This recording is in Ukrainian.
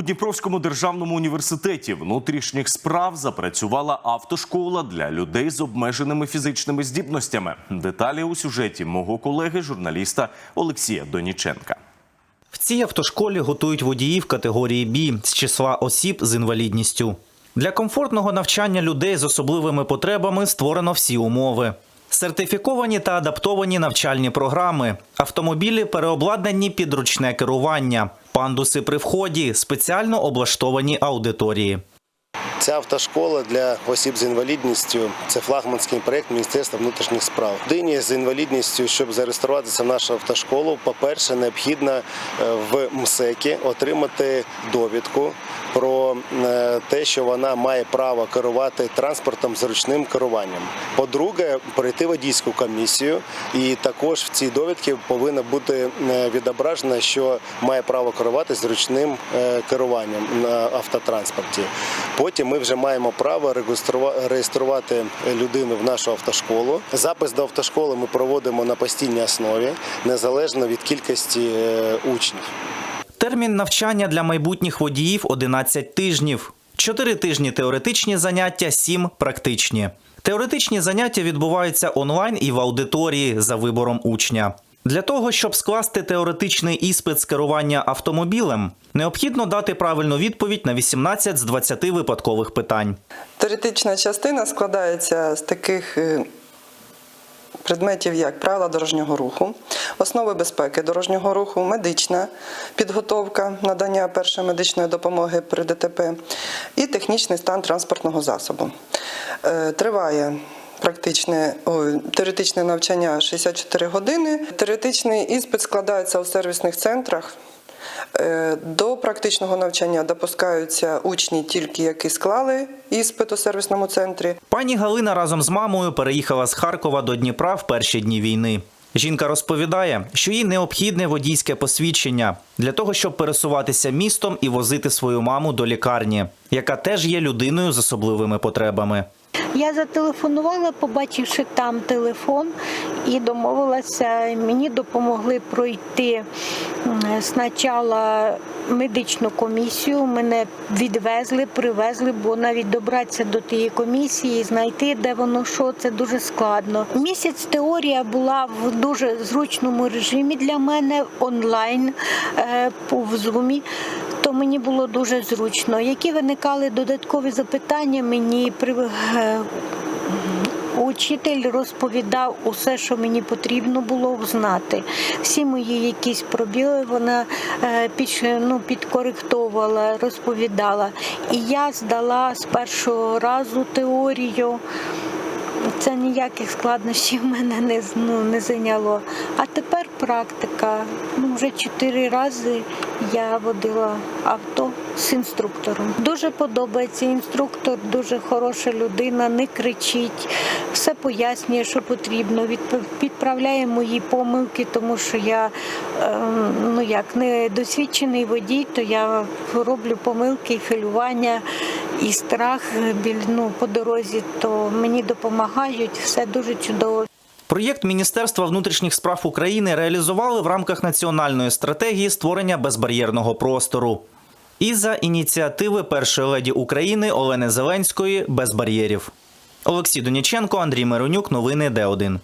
У Дніпровському державному університеті внутрішніх справ запрацювала автошкола для людей з обмеженими фізичними здібностями. Деталі у сюжеті мого колеги, журналіста Олексія Доніченка. В цій автошколі готують водіїв категорії Б з числа осіб з інвалідністю. Для комфортного навчання людей з особливими потребами створено всі умови. Сертифіковані та адаптовані навчальні програми, автомобілі переобладнані під ручне керування, пандуси при вході, спеціально облаштовані аудиторії. Ця автошкола для осіб з інвалідністю це флагманський проєкт Міністерства внутрішніх справ. Дині з інвалідністю, щоб зареєструватися в нашу автошколу, по-перше, необхідно е, в МСЕКі отримати довідку про е, те, що вона має право керувати транспортом з ручним керуванням. По-друге, пройти водійську комісію, і також в цій довідці повинно бути е, відображено, що має право керувати з ручним е, керуванням на автотранспорті. Потім ми вже маємо право реєструва- реєструвати людину в нашу автошколу. Запис до автошколи ми проводимо на постійній основі, незалежно від кількості учнів. Термін навчання для майбутніх водіїв 11 тижнів. 4 тижні теоретичні заняття, 7 практичні. Теоретичні заняття відбуваються онлайн і в аудиторії за вибором учня. Для того, щоб скласти теоретичний іспит з керування автомобілем, необхідно дати правильну відповідь на 18 з 20 випадкових питань. Теоретична частина складається з таких е, предметів, як правила дорожнього руху, основи безпеки дорожнього руху, медична підготовка, надання першої медичної допомоги при ДТП і технічний стан транспортного засобу. Е, Триває. Практичне о, теоретичне навчання 64 години. Теоретичний іспит складається у сервісних центрах. Е, До практичного навчання допускаються учні, тільки які склали іспит у сервісному центрі. Пані Галина разом з мамою переїхала з Харкова до Дніпра в перші дні війни. Жінка розповідає, що їй необхідне водійське посвідчення для того, щоб пересуватися містом і возити свою маму до лікарні, яка теж є людиною з особливими потребами. Я зателефонувала, побачивши там телефон, і домовилася. Мені допомогли пройти спочатку медичну комісію. Мене відвезли, привезли, бо навіть добратися до тієї комісії, знайти, де воно що, це дуже складно. Місяць теорія була в дуже зручному режимі для мене онлайн е, по зумі то мені було дуже зручно. Які виникали додаткові запитання, мені при е, Учитель розповідав усе, що мені потрібно було знати. Всі мої якісь пробіли вона е, під, ну, підкоректовувала, розповідала. І я здала з першого разу теорію. Це ніяких складнощів мене не, ну, не зайняло. А тепер практика. Ну, вже чотири рази я водила авто з інструктором. Дуже подобається інструктор, дуже хороша людина, не кричить, все пояснює, що потрібно, підправляє мої помилки, тому що я ем, ну як не досвідчений водій, то я роблю помилки і хвилювання і страх біль, ну, по дорозі, то мені допомагають, все дуже чудово. Проєкт Міністерства внутрішніх справ України реалізували в рамках національної стратегії створення безбар'єрного простору. І за ініціативи першої леді України Олени Зеленської без бар'єрів. Олексій Доніченко, Андрій Миронюк, новини Д1.